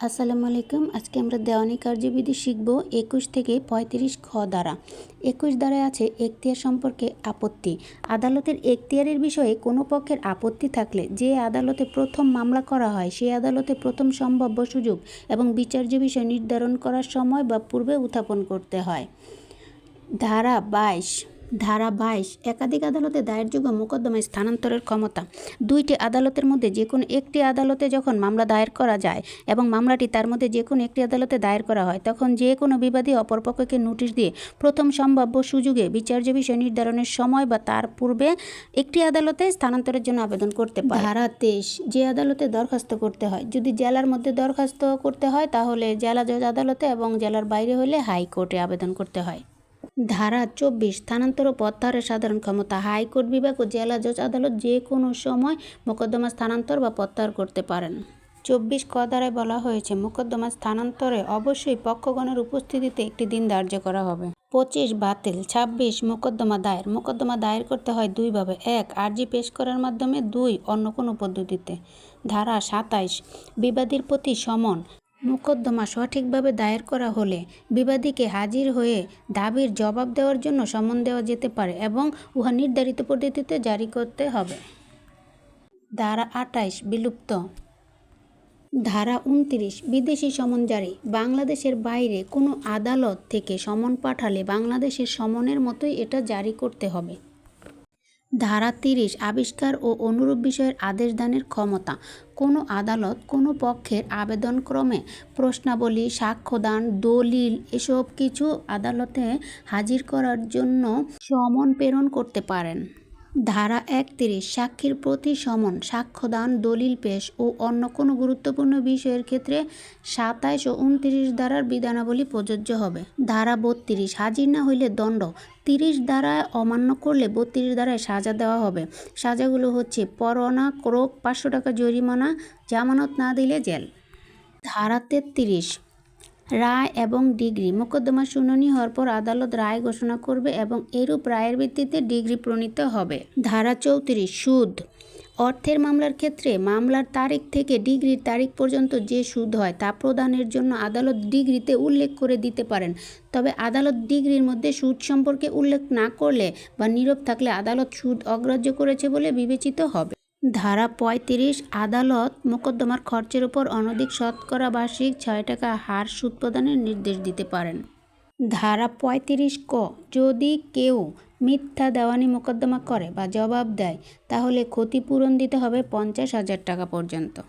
আসসালামু আলাইকুম। আজকে আমরা দেওয়ানি কার্যবিধি শিখব একুশ থেকে পঁয়ত্রিশ খ দ্বারা। একুশ দ্বারায় আছে এখতিয়ার সম্পর্কে আপত্তি। আদালতের এখতিয়ারের বিষয়ে কোনো পক্ষের আপত্তি থাকলে যে আদালতে প্রথম মামলা করা হয় সেই আদালতে প্রথম সম্ভাব্য সুযোগ এবং বিচার্য বিষয় নির্ধারণ করার সময় বা পূর্বে উত্থাপন করতে হয়। ধারা বাইশ ধারা বাইশ, একাধিক আদালতে দায়েরযোগ্য মোকদ্দমায় স্থানান্তরের ক্ষমতা। দুইটি আদালতের মধ্যে যে কোনো একটি আদালতে যখন মামলা দায়ের করা যায় এবং মামলাটি তার মধ্যে যে কোনো একটি আদালতে দায়ের করা হয়, তখন যে কোনো বিবাদী অপরপক্ষকে নোটিশ দিয়ে প্রথম সম্ভাব্য সুযোগে বিচার্য বিষয় নির্ধারণের সময় বা তার পূর্বে একটি আদালতে স্থানান্তরের জন্য আবেদন করতে পারে। ধারা তেইশ, যে আদালতে দরখাস্ত করতে হয়। যদি জেলার মধ্যে দরখাস্ত করতে হয়, তাহলে জেলা জজ আদালতে এবং জেলার বাইরে হলে হাইকোর্টে আবেদন করতে হয়। ধারা চব্বিশ, স্থানান্তর প্রত্যাহারের সাধারণ ক্ষমতা। হাইকোর্ট, বিভাগ ও জেলা জজ আদালত যে কোনো সময় মোকদ্দমা স্থানান্তর বা প্রত্যাহার করতে পারেন। চব্বিশ ক দ্বারায় বলা হয়েছে মোকদ্দমা স্থানান্তরে অবশ্যই পক্ষগণের উপস্থিতিতে একটি দিন ধার্য করা হবে। পঁচিশ, বাতিল। ছাব্বিশ, মোকদ্দমা দায়ের। মোকদ্দমা দায়ের করতে হয় দুইভাবে। এক, আর্জি পেশ করার মাধ্যমে। দুই, অন্য কোনো পদ্ধতিতে। ধারা সাতাইশ, বিবাদীর প্রতি সমন। মোকদ্দমা সঠিকভাবে দায়ের করা হলে বিবাদীকে হাজির হয়ে দাবির জবাব দেওয়ার জন্য সমন দেওয়া যেতে পারে এবং উহা নির্ধারিত পদ্ধতিতে জারি করতে হবে। ধারা আটাইশ বিলুপ্ত। ধারা উনত্রিশ, বিদেশি সমন জারি। বাংলাদেশের বাইরে কোনো আদালত থেকে সমন পাঠালে বাংলাদেশের সমনের মতোই এটা জারি করতে হবে। ধারা তিরিশ, আবিষ্কার ও অনুরূপ বিষয়ের আদেশ দানের ক্ষমতা। কোনো আদালত, কোনো পক্ষের আবেদনক্রমে প্রশ্নাবলী, সাক্ষ্যদান, দলিল এসব কিছু আদালতে হাজির করার জন্য সমন প্রেরণ করতে পারেন। ধারা একত্রিশ, সাক্ষীর প্রতি সমন, সাক্ষ্যদান, দলিল পেশ ও অন্য কোনো গুরুত্বপূর্ণ বিষয়ের ক্ষেত্রে সাতাইশ ও উনত্রিশ ধারার বিধানাবলী প্রযোজ্য হবে। ধারা বত্রিশ, হাজির না হইলে দণ্ড। তিরিশ ধারায় অমান্য করলে বত্রিশ ধারায় সাজা দেওয়া হবে। সাজাগুলো হচ্ছে পরোয়ানা, ক্রোক, পাঁচশো টাকা জরিমানা, জামানত না দিলে জেল। ধারা তেত্রিশ রায় এবং ডিগ্রি। মোকদ্দমা শুনানি হওয়ার পর আদালত রায় ঘোষণা করবে এবং এরূপ রায়ের ভিত্তিতে ডিগ্রি প্রণীত হবে। ধারা চৌত্রিশ, সুদ। অর্থের মামলার ক্ষেত্রে মামলার তারিখ থেকে ডিগ্রির তারিখ পর্যন্ত যে সুদ হয় তা প্রদানের জন্য আদালত ডিগ্রিতে উল্লেখ করে দিতে পারেন। তবে আদালত ডিগ্রির মধ্যে সুদ সম্পর্কে উল্লেখ না করলে বা নীরব থাকলে আদালত সুদ অগ্রাহ্য করেছে বলে বিবেচিত হবে। ধারা পঁয়ত্রিশ, আদালত মোকদ্দমার খরচের উপর অনধিক শতকরা বার্ষিক ছয় টাকা হার সুদ প্রদানের নির্দেশ দিতে পারেন। ধারা পঁয়ত্রিশ ক, যদি কেউ মিথ্যা দেওয়ানি মোকদ্দমা করে বা জবাব দেয়, তাহলে ক্ষতিপূরণ দিতে হবে পঞ্চাশ হাজার টাকা পর্যন্ত।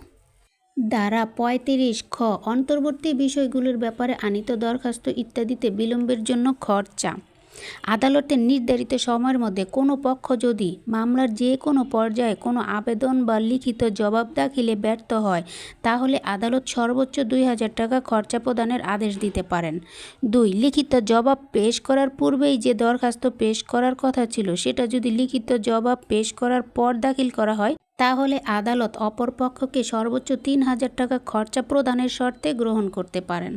ধারা পঁয়ত্রিশ খ, অন্তর্বর্তী বিষয়গুলোর ব্যাপারে আনিত দরখাস্ত ইত্যাদিতে বিলম্বের জন্য খরচা। আদালতের নির্ধারিত সময়ের মধ্যে কোনো পক্ষ যদি মামলার যে কোনো পর্যায়ে কোনো আবেদন বা লিখিত জবাব দাখিলে ব্যর্থ হয়, তাহলে আদালত সর্বোচ্চ দুই হাজার টাকা খরচা প্রদানের আদেশ দিতে পারেন। দুই, লিখিত জবাব পেশ করার পূর্বেই যে দরখাস্ত পেশ করার কথা ছিল, সেটা যদি লিখিত জবাব পেশ করার পর দাখিল করা হয়, তাহলে আদালত অপর পক্ষকে সর্বোচ্চ তিন হাজার টাকা খরচা প্রদানের শর্তে গ্রহণ করতে পারেন।